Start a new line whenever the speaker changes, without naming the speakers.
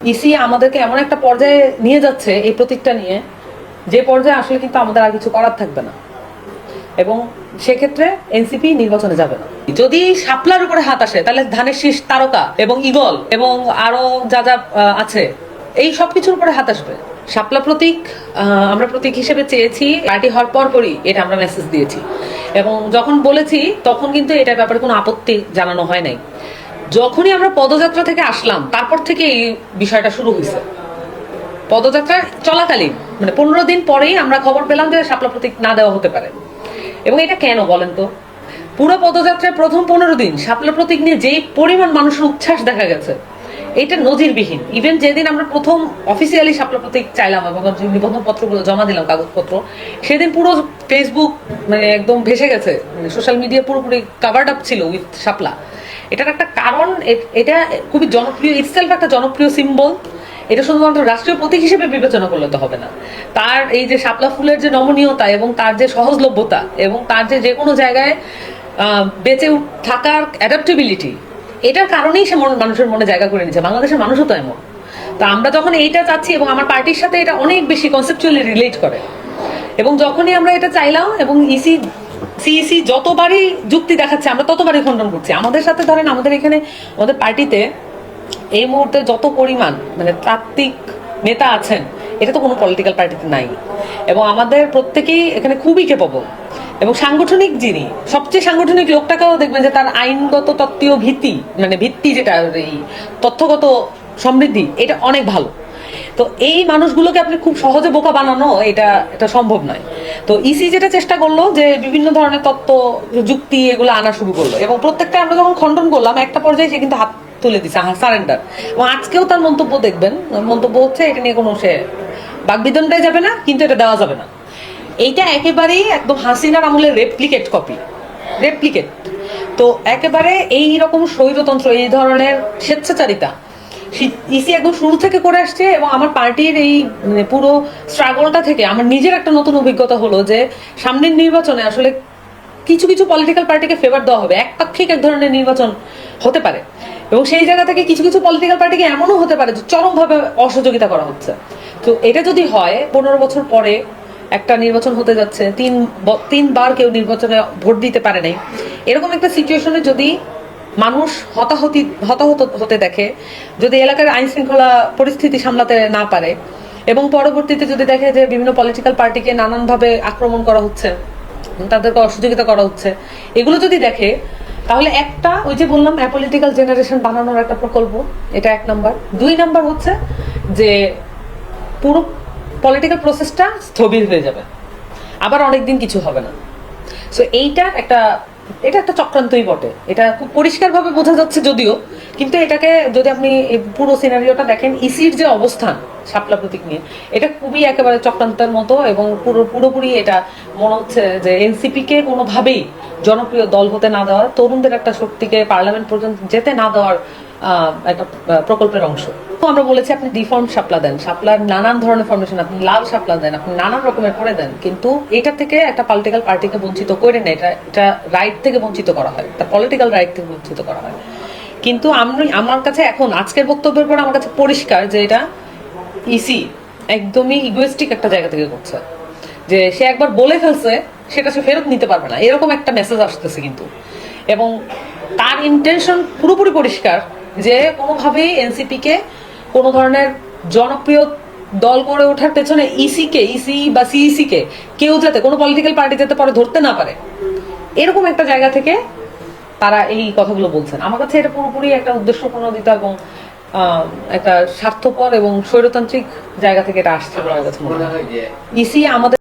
EC আমাদেরকে এমন একটা পর্যায়ে নিয়ে যাচ্ছে এই প্রতীকটা নিয়ে, যে পর্যায়ে আসলে কিন্তু আমাদের আর কিছু করার থাকবে না। এবং সেক্ষেত্রে এনসিপি নির্বাচনে যাবে না। যদি শাপলার উপরে হাত আসে, তাহলে ধানের শীষ তারকা এবং ইগল এবং আরও যা যা আছে, এই সব কিছুর উপরে হাত আসবে। শাপলা প্রতীক আমরা প্রতীক হিসেবে চেয়েছি পার্টি হওয়ার পরপরই এটা আমরা মেসেজ দিয়েছি। এবং যখন বলেছি, তখন কিন্তু এটার ব্যাপারে কোনো আপত্তি জানানো হয় নাই। যখনই আমরা পদযাত্রা থেকে আসলাম, তারপর থেকে এই বিষয়টা শুরু হয়েছে। পদযাত্রা চলাকালীন মানে পনেরো দিন পরেই আমরা খবর পেলাম যে শাপলা প্রতীক না দেওয়া হতে পারে। এবং এটা কেন বলেন তো? পুরো পদযাত্রায় প্রথম পনেরো দিন শাপলা প্রতীক নিয়ে যেই পরিমাণ মানুষের উচ্ছ্বাস দেখা গেছে, এটা নজিরবিহীন। ইভেন যেদিন আমরা প্রথম অফিসিয়ালি শাপলা প্রতীক চাইলাম এবং যে নিবন্ধন পত্রগুলো জমা দিলাম, কাগজপত্র, সেদিন পুরো ফেসবুক মানে একদম ভেসে গেছে। মানে সোশ্যাল মিডিয়া পুরোপুরি কাভার্ড আপ ছিল উইথ শাপলা। এটার একটা কারণ এটা খুবই জনপ্রিয় ইটসেলফ একটা জনপ্রিয় সিম্বল এটা শুধুমাত্র রাষ্ট্রীয় প্রতীক হিসেবে বিবেচনা করলে তো হবে না। তার এই যে শাপলা ফুলের যে নমনীয়তা এবং তার যে সহজলভ্যতা এবং তার যে যে কোনো জায়গায় বেঁচে থাকার অ্যাডাপ্টেবিলিটি এটার কারণেই সে মন- মানুষের মনে জায়গা করে নিচ্ছে বাংলাদেশের মানুষও তো এমন। তা আমরা যখন এইটা চাচ্ছি এবং আমার পার্টির সাথে এটা অনেক বেশি কনসেপচুয়ালি রিলেট করে, এবং যখনই আমরা এটা চাইলাম এবং ইসি সিইসি যতবারই যুক্তি দেখাচ্ছে, আমরা ততবারই খণ্ডন করছি। আমাদের সাথে ধরেন, আমাদের এখানে, আমাদের পার্টিতে এই মুহূর্তে যত পরিমাণ মানে তাত্ত্বিক নেতা আছেন, এটা তো কোনো পলিটিক্যাল পার্টিতে নাই। এবং আমাদের প্রত্যেকেই এখানে খুবই কেপবল এবং সাংগঠনিক যিনি, সবচেয়ে সাংগঠনিক লোকটাকেও দেখবেন যে তার আইনগত তত্ত্বীয় ভিত্তি মানে ভিত্তি যেটা, এই তথ্যগত সমৃদ্ধি, এটা অনেক ভালো। তো এই মানুষগুলোকে আপনি খুব সহজে বোকা বানানো, এটা এটা সম্ভব নয়। তো ইসি যেটা চেষ্টা করল যে বিভিন্ন ধরনের তত্ত্ব, যুক্তি এগুলো আনা শুরু করল। এবং প্রত্যেকটা আমরা যখন খণ্ডন করলাম, একটা পর্যায়ে সে কিন্তু হাত তুলে দিচ্ছে সারেন্ডার এবং আজকেও তার মন্তব্য দেখবেন, মন্তব্য হচ্ছে এটা নিয়ে কোনো সে বাগবিদনটাই যাবে না, কিন্তু এটা দেওয়া যাবে না। এইটা একেবারেই একদম হাসিনার আমলের রেপ্লিকেট কপি রেপ্লিকেট তো একেবারে এই রকম স্বৈরতন্ত্র, এই ধরনের স্বেচ্ছাচারিতা ইসি একদম শুরু থেকে করে আসছে এবং আমার পার্টির এই মানে পুরো স্ট্রাগলটা থেকে আমার নিজের একটা নতুন অভিজ্ঞতা হলো যে সামনের নির্বাচনে আসলে কিছু কিছু পলিটিক্যাল পার্টিকে ফেভার দেওয়া হবে। একপাক্ষিক এক ধরনের নির্বাচন হতে পারে। এবং সেই জায়গা থেকে কিছু কিছু পলিটিক্যাল পার্টিকে এমনও হতে পারে যে চরমভাবে অসহযোগিতা করা হচ্ছে। তো এটা যদি হয়, পনেরো বছর পরে একটা নির্বাচন হতে যাচ্ছে, তিন তিনবার কেউ নির্বাচনে ভোট দিতে পারে নাই। এরকম একটা সিচুয়েশনে যদি মানুষ হতাহতি হতাহত হতে দেখে যদি এলাকার আইন শৃঙ্খলা পরিস্থিতি সামলাতে না পারে এবং পরবর্তীতে যদি দেখে যে বিভিন্ন পলিটিক্যাল পার্টিকে নানানভাবে আক্রমণ করা হচ্ছে, তাদেরকে অসহযোগিতা করা হচ্ছে, এগুলো যদি দেখে, তাহলে একটা ওই যে বললাম অ্যাপলিটিক্যাল জেনারেশন বানানোর একটা প্রকল্প, এটা এক নাম্বার। দুই নাম্বার হচ্ছে যে পুরো পলিটিক্যাল প্রসেসটা স্থবির হয়ে যাবে। আবার অনেকদিন কিছু হবে না। সো এইটা একটা এটা একটা চক্রান্তই বটে। এটা খুব পরিষ্কারভাবে বোঝা যাচ্ছে যদিও, কিন্তু এটাকে যদি আপনি পুরো সিনারিওটা দেখেন ইসির যে অবস্থান, শাপলা প্রতীক নিয়ে, এটা খুবই একেবারে চক্রান্তের মতো এবং পুরো পুরোপুরি এটা মনে হচ্ছে যে এনসিপি কে কোনোভাবেই জনপ্রিয় দল হতে না দেওয়ার, তরুণদের একটা শক্তিকে পার্লামেন্ট পর্যন্ত যেতে না দেওয়ার একটা প্রকল্পের অংশ। তো আমরা বলেছি, আপনি ডিফর্ম শাপলা দেন। শাপলার নানান ধরনের ফর্মেশন আপনি লাল শাপলা দেন, আপনি নানান রকমের করে দেন, কিন্তু এটা থেকে একটা পলিটিক্যাল পার্টিকে বঞ্চিত করে না, এটা এটা রাইট থেকে বঞ্চিত করা হয় একটা পলিটিক্যাল রাইট থেকে বঞ্চিত করা হয়। কিন্তু আমি, আমার কাছে এখন, আজকের বক্তব্যের পর আমার কাছে পরিষ্কার যে এটা ইসি একদমই ইগোয়েস্টিক একটা জায়গা থেকে করছে। যে সে একবার বলে ফেলছে, সেটা সে ফেরত নিতে পারবে না। এরকম একটা মেসেজ আসতেছে কিন্তু। এবং তার ইন্টেনশন পুরোপুরি পরিষ্কার যে কোনোভাবেই এনসিপি কে কোনো ধরনের জনপ্রিয় দল করে ওঠার পেছনে ইসিকে ইসি বা সিইসি কে কেউ যাতে কোনো পলিটিক্যাল পার্টি যাতে পরে ধরতে না পারে। এরকম একটা জায়গা থেকে তারা এই কথাগুলো বলছেন। আমার কাছে এটা পুরোপুরি একটা উদ্দেশ্য প্রণোদিত এবং আহ, একটা স্বার্থপর এবং স্বৈরতান্ত্রিক জায়গা থেকে এটা আসছে আমার কাছে মনে হয়। ইসি আমাদের